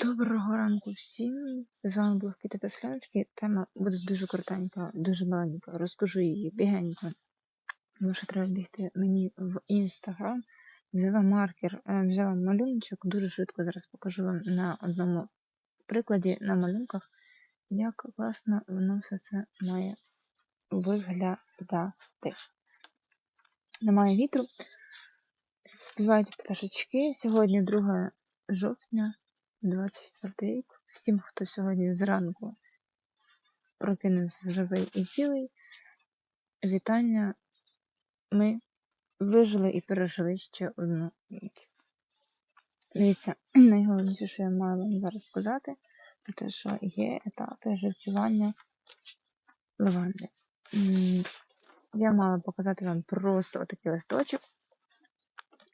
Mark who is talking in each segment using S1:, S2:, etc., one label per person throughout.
S1: Доброго ранку всім. З вами був Кіта Песлянський. Тема буде дуже коротенька, дуже маленька. Розкажу її бігенько. Тому що треба бігти мені в інстаграм. Взяла маркер, е, взяла малюночок. Дуже швидко зараз покажу вам на одному прикладі на малюнках, як власне воно все це має виглядати. Немає вітру. Співають пташечки. Сьогодні 2 жовтня. 24 рік. Всім, хто сьогодні зранку прокинувся живий і цілий, вітання. Ми вижили і пережили ще одну ніч. Дивіться, найголовніше, що я маю вам зараз сказати, це те, що є етапи живцювання лаванди. Я мала показати вам просто отакий листочок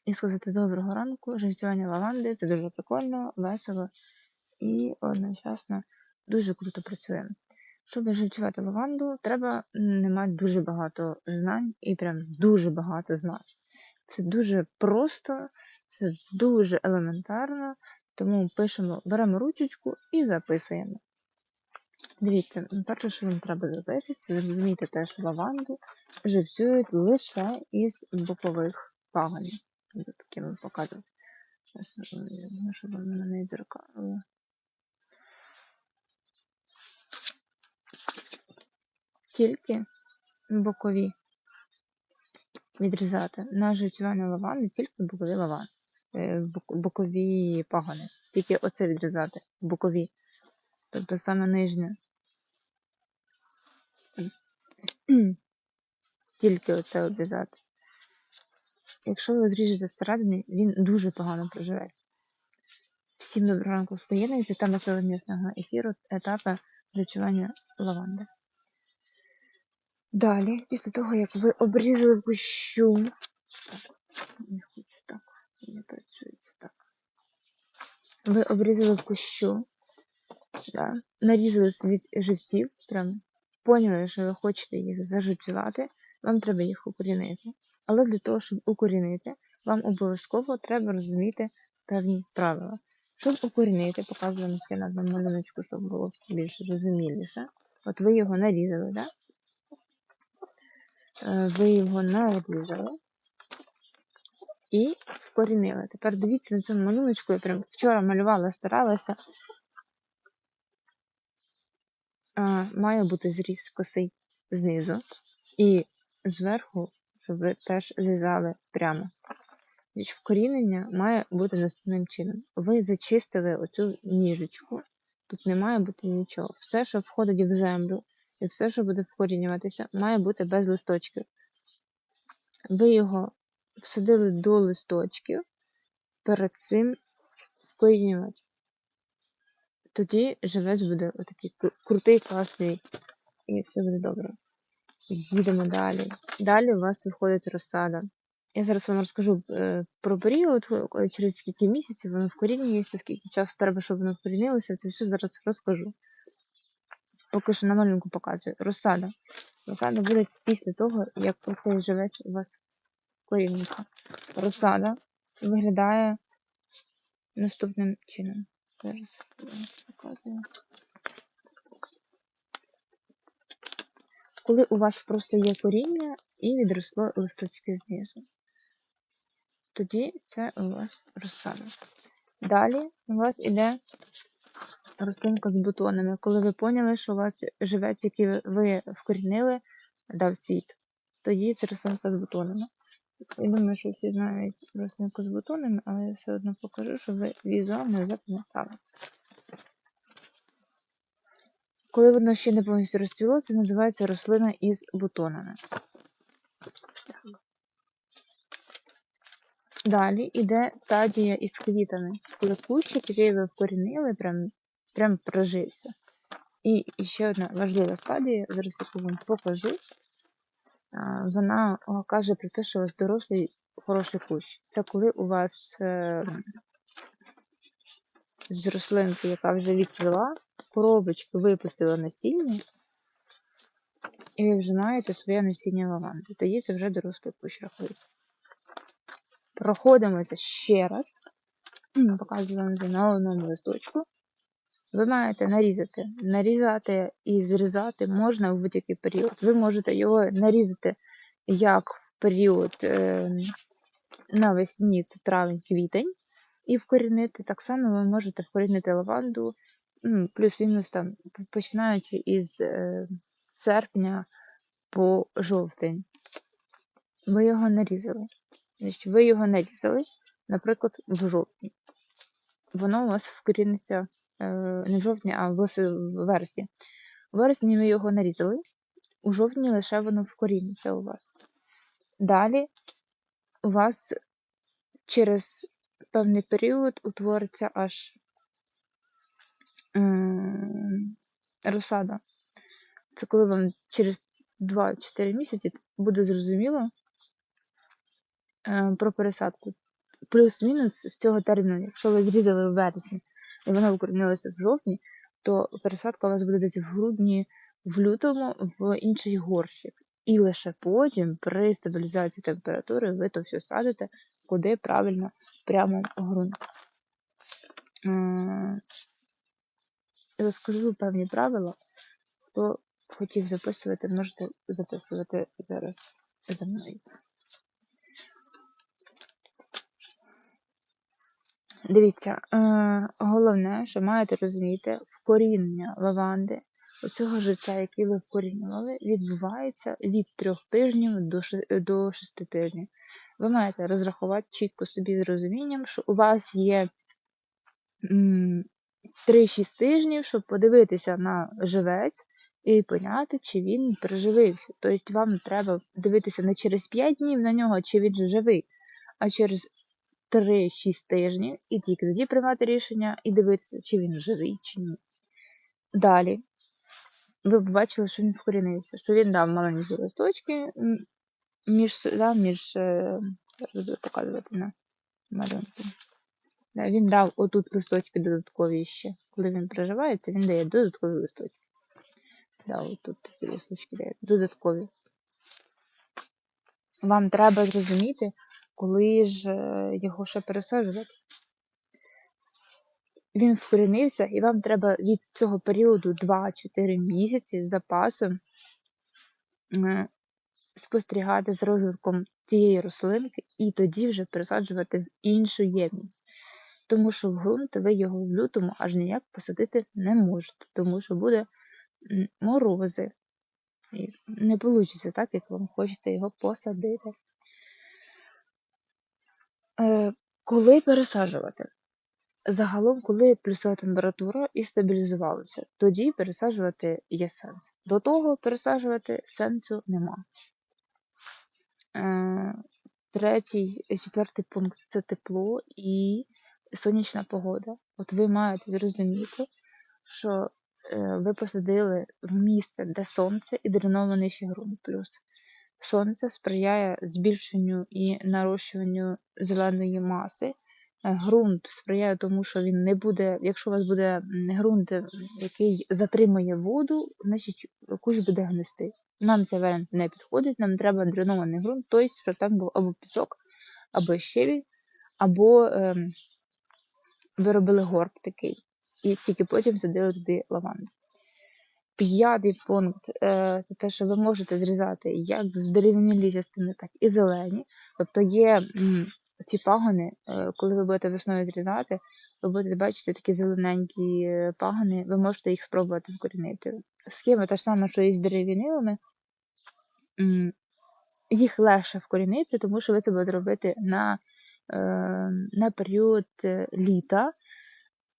S1: і сказати доброго ранку. Живцювання лаванди це дуже прикольно, весело і одночасно дуже круто працює. Щоб живцювати лаванду, треба не мати дуже багато знань і прям дуже багато знань. Це дуже просто, це дуже елементарно, тому пишемо, беремо ручечку і записуємо. Дивіться, перше, що вам треба зробити, це зрозуміти те, що лаванду живцюють лише із бокових пагонів такими показувати. Зараз, щоб воно на неї дзеркало. Тільки бокові відрізати. На життєвання лаванди тільки бокові лавани, бокові пагони. Тільки оце відрізати, бокові. Тобто саме нижнє. Тільки оце обрізати. Якщо ви зріжете зсередини, він дуже погано проживеться. Всім доброго ранку встаєння, це тема сьогоднішнього ефіру етапи речування лаванди. Далі, після того, як ви обрізали кущу, не хочу так, не працюється так. Ви обрізали кущу, да, нарізали від живців, прям поняли, що ви хочете їх заживцювати, вам треба їх укорінити. Але для того, щоб укорінити, вам обов'язково треба розуміти певні правила. Щоб укорінити, показуємо ще на малюночку, щоб було більш зрозуміліше. От ви його нарізали, так? Е, ви його нарізали і вкорінили. Тепер дивіться на цьому малюночку, я прям вчора малювала, старалася. Має бути зріз косий знизу і зверху щоб ви теж лізали прямо. Вкорінення має бути наступним чином. Ви зачистили оцю ніжечку, тут не має бути нічого. Все, що входить в землю, і все, що буде вкорінюватися, має бути без листочків. Ви його всадили до листочків, перед цим вкорінювати. Тоді живець буде отакий крутий, класний, і все буде добре. Їдемо далі. Далі у вас виходить розсада. Я зараз вам розкажу е, про період, через скільки місяців воно вкорінюється, скільки часу треба, щоб воно вкорінилося. Це все зараз розкажу. Поки що на малюнку показую. Розсада. Розсада буде після того, як оцей живець у вас коріниться. Розсада виглядає наступним чином. Зараз показую. Коли у вас просто є коріння і відросло листочки знизу. Тоді це у вас розсада. Далі у вас іде рослинка з бутонами. Коли ви поняли, що у вас живець, який ви вкорінили, дав цвіт, тоді це рослинка з бутонами. Я думаю, що всі знають рослинку з бутонами, але я все одно покажу, щоб ви візуально запам'ятали. Коли воно ще не повністю розцвіло, це називається рослина із бутонами. Далі йде стадія із квітами. Коли кущик, який ви вкорінили, прям прям прожився. І ще одна важлива стадія, зараз я вам покажу. Вона каже про те, що у вас дорослий хороший кущ. Це коли у вас е, з рослинки, яка вже відцвіла, коробочку випустила насіння, і ви вже маєте своє насіння лаванди. Тоді це вже дорослий кущ рахується. Проходимося ще раз. Показую вам на одному листочку. ви маєте нарізати. Нарізати і зрізати можна в будь-який період. Ви можете його нарізати як в період е, навесні, це травень-квітень, і вкорінити. Так само ви можете вкорінити лаванду, плюс-мінус там, починаючи із е, серпня по жовтень. Ви його нарізали. Значить, ви його нарізали, наприклад, в жовтні. Воно у вас вкоріниться е, не в жовтні, а в вересні. В вересні ви його нарізали, у жовтні лише воно вкоріниться у вас. Далі у вас через певний період утвориться аж розсада. Це коли вам через 2-4 місяці буде зрозуміло е, про пересадку. Плюс-мінус з цього терміну, якщо ви зрізали в вересні і воно укорінилося в жовтні, то пересадка у вас буде десь в грудні, в лютому в інший горщик. І лише потім, при стабілізації температури, ви то все садите, куди правильно, прямо в ґрунт. Розкажу певні правила. Хто хотів записувати, можете записувати зараз за мною. Дивіться, е, головне, що маєте розуміти, вкорінення лаванди, оцього життя, яке ви вкорінювали, відбувається від трьох тижнів до, ши- до шести тижнів. Ви маєте розрахувати чітко собі з розумінням, що у вас є 3-6 тижнів, щоб подивитися на живець і поняти, чи він приживився. Тобто вам треба дивитися не через 5 днів на нього, чи він живий, а через 3-6 тижнів, і тільки тоді приймати рішення і дивитися, чи він живий, чи ні. Далі. Ви побачили, що він вкорінився, що він дав маленькі листочки між, да, між е, показувати на малюнку. Він дав отут листочки додаткові ще. Коли він приживається, він дає додаткові листочки. Да, отут такі листочки дає додаткові. Вам треба зрозуміти, коли ж е, його ще пересаджувати. Він вкорінився, і вам треба від цього періоду 2-4 місяці з запасом е, спостерігати з розвитком цієї рослинки і тоді вже пересаджувати в іншу ємність. Тому що в ґрунт ви його в лютому аж ніяк посадити не можете, тому що буде морози. І не вийде так, як вам хочеться його посадити. Е, коли пересаджувати? Загалом, коли плюсова температура і стабілізувалася, тоді пересаджувати є сенс. До того пересаджувати сенсу нема. Е, Третій, четвертий пункт це тепло і сонячна погода. От ви маєте зрозуміти, що е, ви посадили в місце, де сонце і дренований ще ґрунт. Плюс сонце сприяє збільшенню і нарощуванню зеленої маси. Е, Ґрунт сприяє тому, що він не буде, якщо у вас буде ґрунт, е, який затримує воду, значить кущ буде гнисти. Нам цей варіант не підходить, нам треба дренований ґрунт, тобто, що там був або пісок, або щебінь, або ем, ви робили горб такий, і тільки потім садили туди лаванду. П'ятий пункт е, це те, що ви можете зрізати як здерев'янілі частини, так і зелені. Тобто є ці пагони, е, коли ви будете весною зрізати, ви будете бачити такі зелененькі е, пагони, ви можете їх спробувати вкорінити. Схема та ж сама, що і з дерев'янилами. Їх легше вкорінити, тому що ви це будете робити на, на період е, літа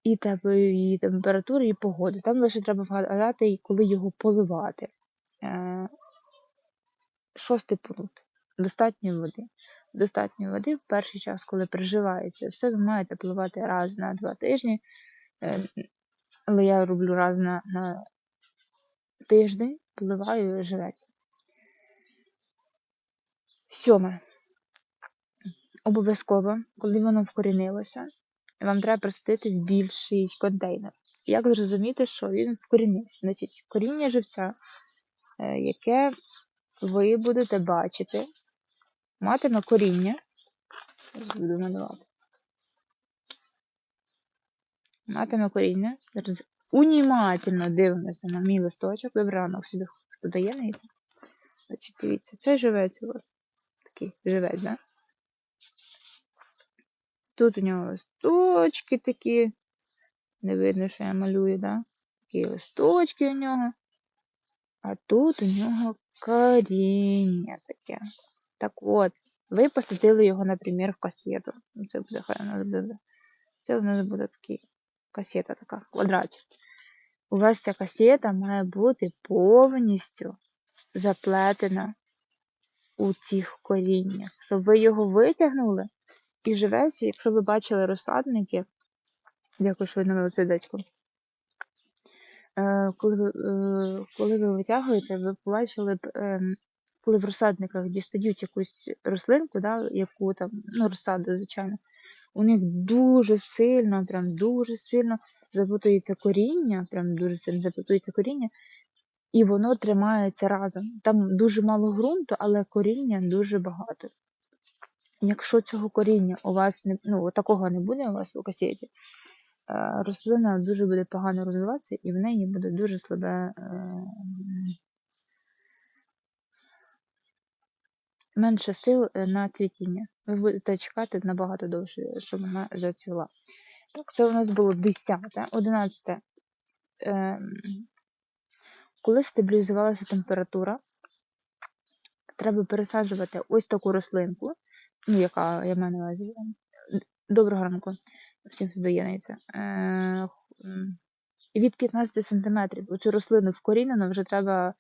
S1: і теплої температури, і погоди. Там лише треба вгадати, коли його поливати. Е, Шостий пункт. Достатньо води. Достатньо води в перший час, коли приживається. Все ви маєте поливати раз на два тижні. Е, Але я роблю раз на, на тиждень, і живеться. Сьоме. Обов'язково, коли воно вкорінилося, вам треба присадити в більший контейнер. Як зрозуміти, що він вкорінився? Значить, коріння живця, е, яке ви будете бачити, матиме коріння. Зараз буду малювати. Матиме коріння. Зараз унімательно дивимося на мій листочок. Добрий ранок сюди хто дає нейці. Значить, дивіться, це живець у вас. Такий живець, да? Тут у нього листочки такі. Не видно, що я малюю, да? Такі листочки у нього. А тут у нього коріння таке. Так от, ви посадили його, наприклад, в касету. Ну, Це буде хай у нас буде. Це у нас буде такий касета така, квадратик. У вас ця касета має бути повністю заплетена у цих коріннях, щоб ви його витягнули і живеться, якщо ви бачили розсадники, дякую, що ви навели сердечко. Е, коли ви, е, коли ви витягуєте, ви побачили б, ем, коли в розсадниках дістають якусь рослинку, да, яку там, ну, розсаду, звичайно, у них дуже сильно, прям дуже сильно запутується коріння, прям дуже сильно запутується коріння, і воно тримається разом. Там дуже мало ґрунту, але коріння дуже багато. Якщо цього коріння у вас не ну, такого не буде у вас у касеті, е, рослина дуже буде погано розвиватися і в неї буде дуже слабе. Е, менше сил е, на цвітіння. Ви будете чекати набагато довше, щоб вона зацвіла. Так, це у нас було 10, 11. Коли стабілізувалася температура, треба пересаджувати ось таку рослинку, ну, яка я маю на увазі. Доброго ранку, всім хто доєднується. Е, від 15 см цю рослину вкорінено вже треба,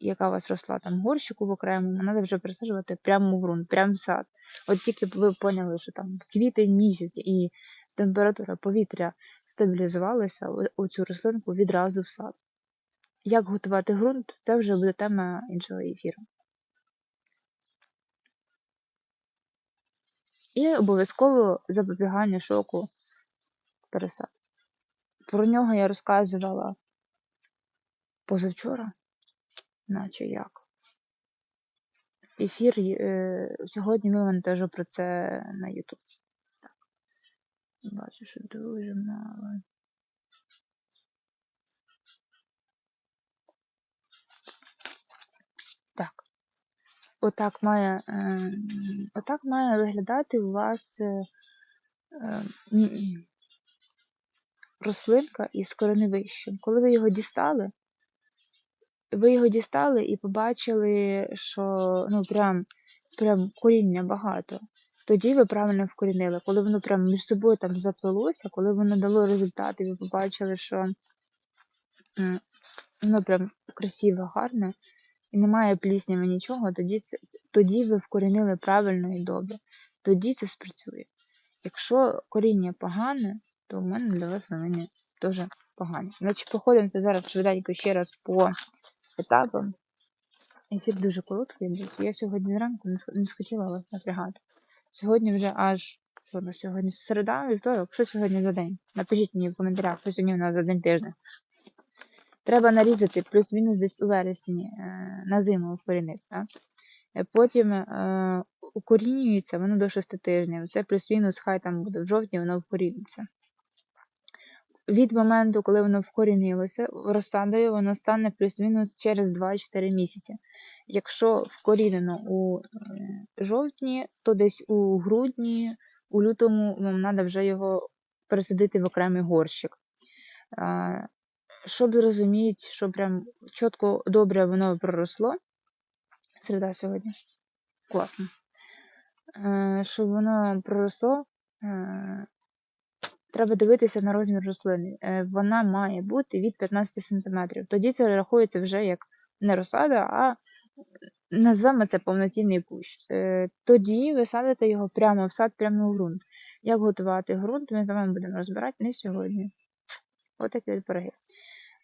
S1: яка у вас росла там горщику в окремому, треба вже пересаджувати прямо в ґрунт, прямо в сад. От тільки ви поняли, що там квітень місяць і температура повітря стабілізувалася, оцю рослинку відразу в сад. Як готувати ґрунт, це вже буде тема іншого ефіру. І обов'язково запобігання шоку пересад. Про нього я розказувала позавчора, наче як. Ефір е, сьогодні вивантажу про це на YouTube. Бачу, що дуже мало. Отак має е, отак має виглядати у вас е, е, рослинка із кореневищем. Коли ви його дістали, ви його дістали і побачили, що ну, прям, прям коріння багато. Тоді ви правильно вкорінили. Коли воно прям між собою там заплелося, коли воно дало результат, і ви побачили, що воно прям красиве, гарне, і немає плісняви нічого, тоді це, тоді ви вкорінили правильно і добре. Тоді це спрацює. Якщо коріння погане, то в мене для вас новини теж погані. Значить, проходимося зараз швиденько ще раз по етапам. Ефір дуже короткий, я сьогодні зранку не схотіла вас напрягати. Сьогодні вже аж сьогодні середа, вівторок, що сьогодні за день? Напишіть мені в коментарях, що сьогодні у нас за день тижня. Треба нарізати плюс-мінус десь у вересні е, на зиму. Так? Е, потім е, укорінюється воно до 6 тижнів. Це плюс-мінус, хай там буде в жовтні, воно вкоріниться. Від моменту, коли воно вкорінилося, розсадою воно стане плюс-мінус через 2-4 місяці. Якщо вкорінено у жовтні, то десь у грудні, у лютому вам треба вже його пересадити в окремий горщик щоб зрозуміти, що прям чітко добре воно проросло. Середа сьогодні. Класно. Е, щоб воно проросло, е, треба дивитися на розмір рослини. Е, вона має бути від 15 см. Тоді це рахується вже як не розсада, а назвемо це повноцінний кущ. Тоді ви садите його прямо в сад, прямо в ґрунт. Як готувати ґрунт, ми з вами будемо розбирати не сьогодні. Отакі пироги.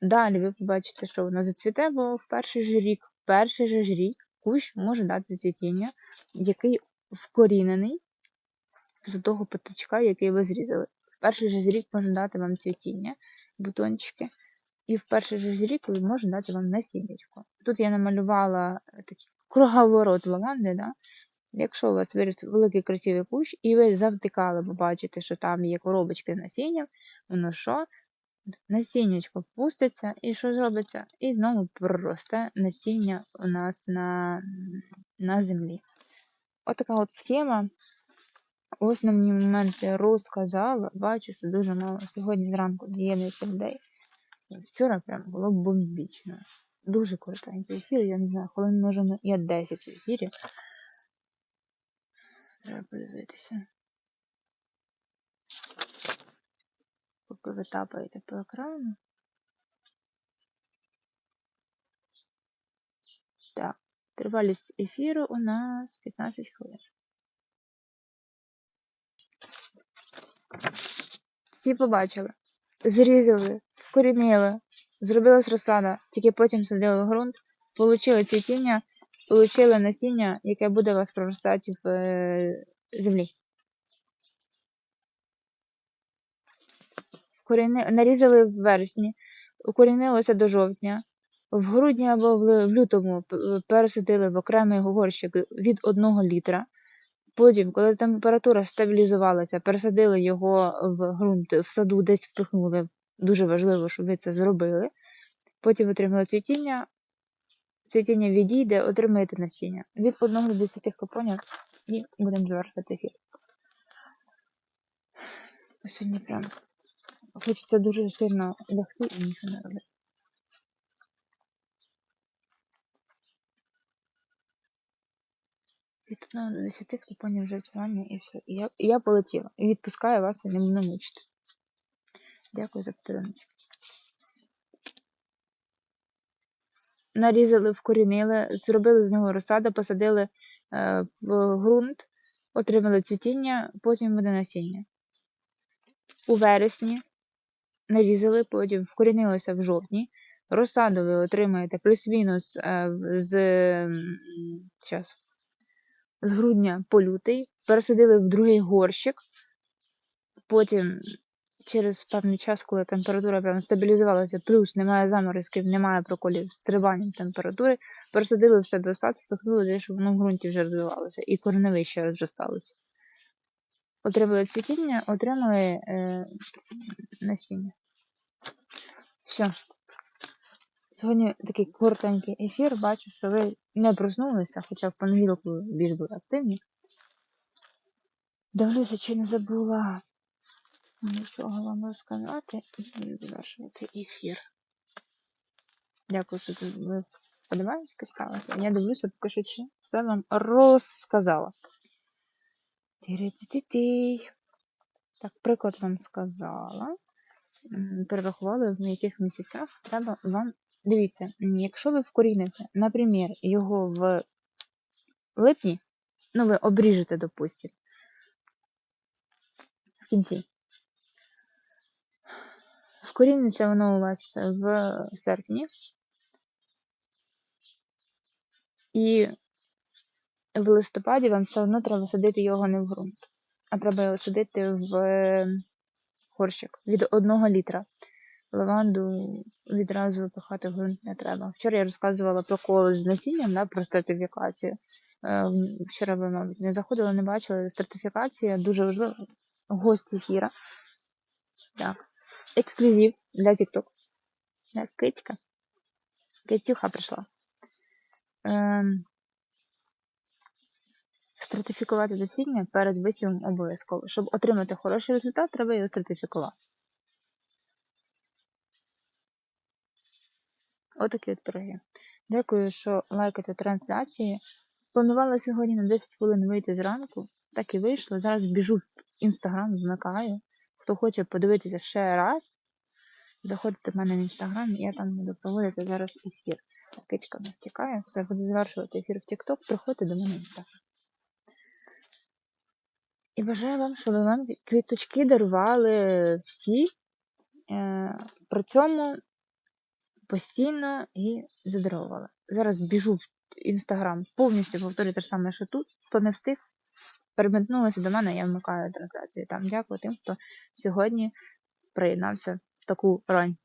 S1: Далі ви побачите, що воно зацвіте, бо в перший же рік, в перший же ж рік кущ може дати цвітіння, який вкорінений з того патичка, який ви зрізали. В перший же рік може дати вам цвітіння, бутончики. І в перший же рік він може дати вам насіннячко. Тут я намалювала такий круговорот лаванди. Да? Якщо у вас виріс великий красивий кущ, і ви завтикали, бо бачите, що там є коробочки з насінням, воно що? Насіннячко пуститься, і що зробиться? І знову проросте насіння у нас на, на землі. Отака от схема. Основні моменти розказала. Бачу, що дуже мало. Сьогодні зранку діяльність людей. Вчора прям було бомбічно. Дуже коротенький ефір, я не знаю, хвилин може я 10 в ефірі. Треба подивитися. Поки ви тапаєте по екрану. Так, тривалість ефіру у нас 15 хвилин. Всі побачили. Зрізали, вкорінили, зробилась розсада, тільки потім садили в ґрунт, получили цвітіння, получили насіння, яке буде вас проростати в е, землі. Вкоріни... Нарізали в вересні, укорінилося до жовтня. В грудні або в лютому пересадили в окремий горщик від 1 літра. Потім, коли температура стабілізувалася, пересадили його в ґрунт, в саду десь впихнули. Дуже важливо, щоб ви це зробили. Потім отримали цвітіння. Цвітіння відійде, отримаєте насіння. Від 1 до 10 капонів і будемо завершувати ефір. Сьогодні прям хочеться дуже сильно лягти і нічого не робити. Від 1 до 10 купонів вчорання і все. І я, і я полетіла. І відпускаю вас і не буду мучити. Дякую за підтримку. Нарізали, вкорінили, зробили з нього розсаду, посадили е, в ґрунт, отримали цвітіння, потім буде насіння. У вересні нарізали, потім вкорінилося в жовтні. Розсаду ви отримаєте плюс-мінус е, з, м, щас, з грудня по лютий, пересадили в другий горщик. Потім через певний час, коли температура прямо стабілізувалася, плюс немає заморозків, немає проколів з стрибанням температури, пересадили в себе в сад, впихнули, де, щоб воно в ґрунті вже розвивалося, і кореневище розросталося. Отримали цвітіння, отримали е, насіння. Все. Сьогодні такий коротенький ефір. Бачу, що ви не проснулися, хоча в понеділок ви більш були активні. Дивлюся, чи не забула нічого вам розказати і завершувати ефір. Дякую, що ви подиваєтеся, ставите. Я дивлюся, поки що чи все вам розказала. Так, приклад вам сказала. Перерахували, в яких місяцях треба вам. Дивіться, якщо ви вкоріните, наприклад, його в липні, ну ви обріжете, допустим, в кінці. Вкоріниться воно у вас в серпні. І в листопаді вам все одно треба садити його не в ґрунт, а треба його садити в горщик від 1 літра. Лаванду відразу випихати в не треба. Вчора я розказувала про коло з насінням, да, про стратифікацію. Е, Вчора ви, мабуть, не заходили, не бачили. Стратифікація дуже важлива. Гость ефіра. Так. Ексклюзив для TikTok. Китька. Китюха прийшла. Ем, стратифікувати насіння перед висівом обов'язково. Щоб отримати хороший результат, треба його стратифікувати. Отакі от пироги. Дякую, що лайкаєте трансляції. Планувала сьогодні на 10 хвилин вийти зранку. Так і вийшло. Зараз біжу в інстаграм, вмикаю. Хто хоче подивитися ще раз, заходьте в мене в інстаграм, я там буду проводити зараз ефір. Кичка нас тікає. Це буде завершувати ефір в TikTok. Приходьте до мене в інстаграм. І бажаю вам, щоб вам квіточки дарували всі. Е, при цьому постійно і задаровувала. Зараз біжу в інстаграм, повністю повторюю те ж саме, що тут. Хто не встиг, переметнулося до мене, я вмикаю трансляцію. Там дякую тим, хто сьогодні приєднався в таку рань.